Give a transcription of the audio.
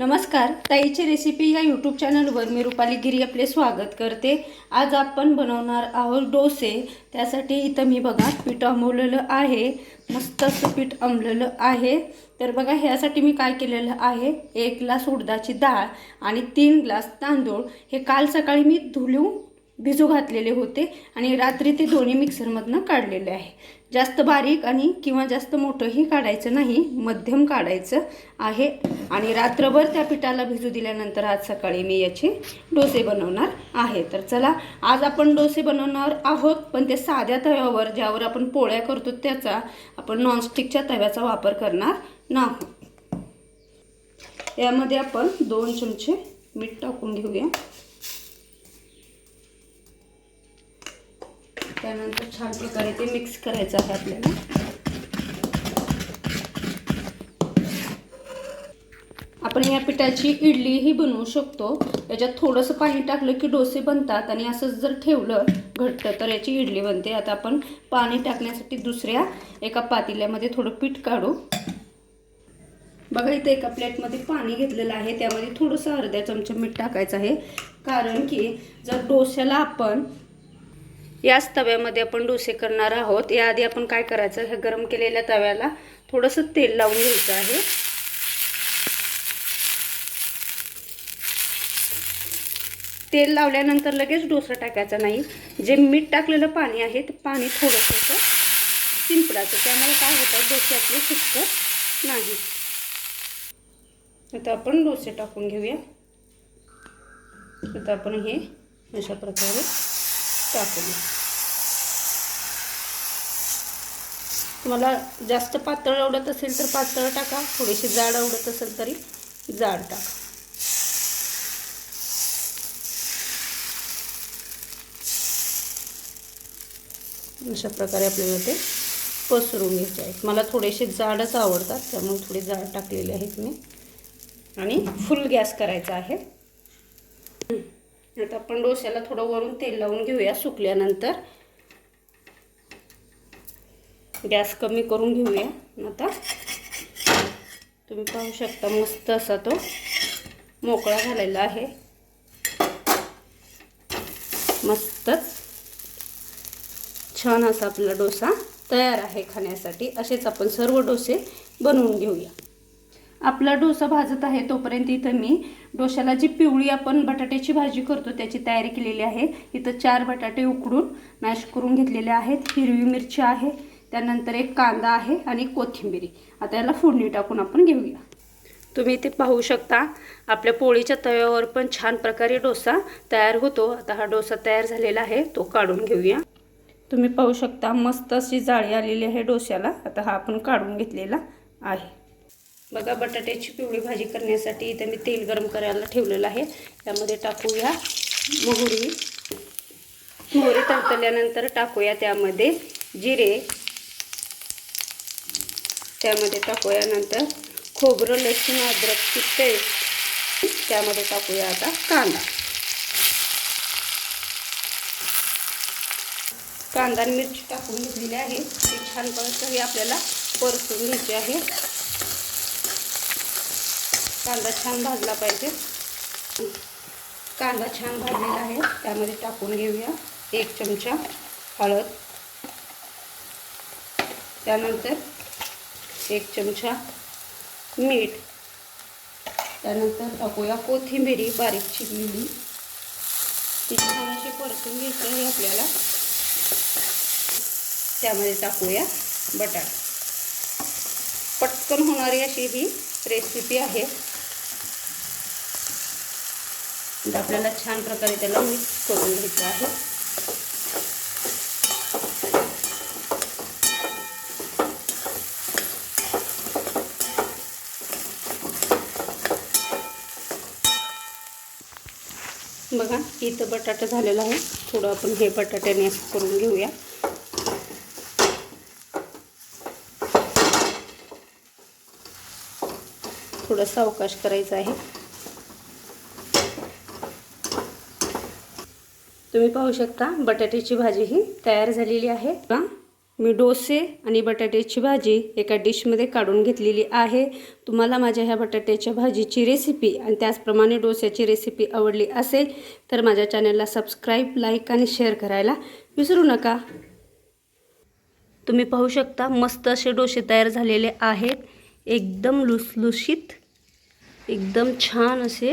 नमस्कार ताईची रेसिपी या यूट्यूब चॅनलवर मी रुपाली गिरी आपले स्वागत करते. आज आपण बनवणार आहोत डोसे. त्यासाठी इथं मी बघा पीठ आंबवलेलं आहे. मस्त असं पीठ आंबलेलं आहे. तर बघा ह्यासाठी मी काय केलेलं आहे? एक ग्लास उडदाची डाळ आणि तीन ग्लास तांदूळ. हे काल सकाळी मी धुलून भिजू घातलेले होते आणि रात्री ते दोन्ही मिक्सरमधनं काढलेले आहे. जास्त बारीक आणि किंवा जास्त मोठंही काढायचं नाही मध्यम काढायचं आहे. आणि रात्रभर त्या पिठाला भिजू दिल्यानंतर आज सकाळी मी याचे डोसे बनवणार आहे. तर चला आज आपण डोसे बनवणार आहोत पण ते साध्या तव्यावर ज्यावर आपण पोळ्या करतो त्याचा आपण नॉनस्टिकच्या तव्याचा वापर करणार नाही. यामध्ये आपण दोन चमचे मीठ टाकून घेऊया. त्यानंतर छान प्रकारे ते मिक्स करायचं आहे आपल्याला. आपण या पिठाची इडलीही बनवू शकतो. याच्यात थोडंसं पाणी टाकलं की डोसे बनतात आणि असंच जर ठेवलं घट्ट तर याची इडली बनते. आता आपण पाणी टाकण्यासाठी दुसऱ्या एका पातेल्यामध्ये थोडं पीठ काढू. बघा इथे एका प्लेटमध्ये पाणी घेतलेलं आहे. त्यामध्ये थोडंसं अर्ध्या चमचा मीठ टाकायचं आहे. कारण की जर डोश्याला आपण याच तव्यामध्ये आपण डोसे करणार आहोत. याआधी आपण काय करायचं? ह्या गरम केलेल्या तव्याला थोडंसं तेल लावून घ्यायचं आहे. तेल लावल्यानंतर लगेच डोसा टाकायचा नाही. जे मीठ टाकलेलं पाणी आहे ते पाणी थोडंसं शिंपडायचं. त्यामुळे काय होतं? डोसे आपले सुटत नाही आता आपण डोसे टाकून घेऊया. आता आपण हे अशा प्रकारे टाकूया तुम्हाला जास्त पातळ आवडत असेल तर पातळ टाका. थोडीशी जाड आवडत असेल तरी जाड टाका. अशा प्रकारे आपल्याला ते पसरून घ्यायचे आहेत. मला थोडेसे जाडच आवडतात त्यामुळे थोडी जाड टाकलेले आहेत मी. आणि फुल गॅस करायचा आहे. आता आपण डोश्याला थोडं वरून तेल लावून घेऊया सुकल्यानंतर. गॅस कमी करून घेऊया. आता तुम्ही पाहू शकता मस्त असा तो मोकळा झालेला आहे. मस्तच छान असा आपला डोसा तयार आहे खाण्यासाठी. असेच आपण सर्व डोसे बनवून घेऊया. आपला डोसा भाजत आहे तोपर्यंत इथं मी डोशाला जी पिवळी आपण बटाट्याची भाजी करतो त्याची तयारी केलेली आहे. इथं चार बटाटे उकडून मॅश करून घेतलेले आहेत. हिरवी मिरची आहे त्यानंतर एक कांदा आहे आणि कोथिंबिरी. आता याला फोडणी टाकून आपण घेऊया. तुम्ही इथे पाहू शकता आपल्या पोळीच्या तव्यावर पण छान प्रकारे डोसा तयार होतो. आता हा डोसा तयार झालेला आहे तो काढून घेऊया. तुम्ही पाहू शकता मस्त अशी जाळी आलेली आहे डोश्याला. आता हा आपण काढून घेतलेला आहे. बघा बटाट्याची पिवळी भाजी करण्यासाठी इथे मी तेल गरम करायला ठेवलेलं आहे. त्यामध्ये टाकूया मोहरी. मोहरी तळतल्यानंतर टाकूया त्यामध्ये जिरे. त्यामध्ये टाकूया नंतर खोबरं लसूण अद्रकची पेस्ट. त्यामध्ये टाकूया आता कांदा. कांदा मिरची टाकून घेतलेली आहे. ती छान हे आपल्याला परतून घ्यायची आहे. कांदा छान भाजला पाहिजे. कांदा छान भाजलेला आहे. त्यामध्ये टाकून घेऊया एक चमचा हळद. त्यानंतर एक चमचा मीठ. त्यानंतर टाकूया कोथिंबिरी बारीक चिरलेली. ती छान अशी परतून घ्यायची आहे आपल्याला. त्यामध्ये टाकूया बटाटा. पटकन होणारी अशी ही रेसिपी आहे. म्हणजे आपल्याला छान प्रकारे त्याला मिक्स करून घ्यायचं आहे. बघा इथं बटाटा झालेला आहे. थोडं आपण हे बटाट्याने असं करून घेऊया. थोडं सावकाश करायचं आहे. तुम्ही पाहू शकता बटाट्याची भाजी ही तयार झालेली आहे. मी डोसे आणि बटाट्याची भाजी एका डिशमध्ये काढून घेतलेली आहे. तुम्हाला माझ्या ह्या बटाट्याच्या भाजीची रेसिपी आणि त्याचप्रमाणे डोस्याची रेसिपी आवडली असेल तर माझ्या चॅनलला सबस्क्राईब लाईक आणि शेअर करायला विसरू नका. तुम्ही पाहू शकता मस्त असे डोसे तयार झालेले आहेत. एकदम लुसलुशीत एकदम छान असे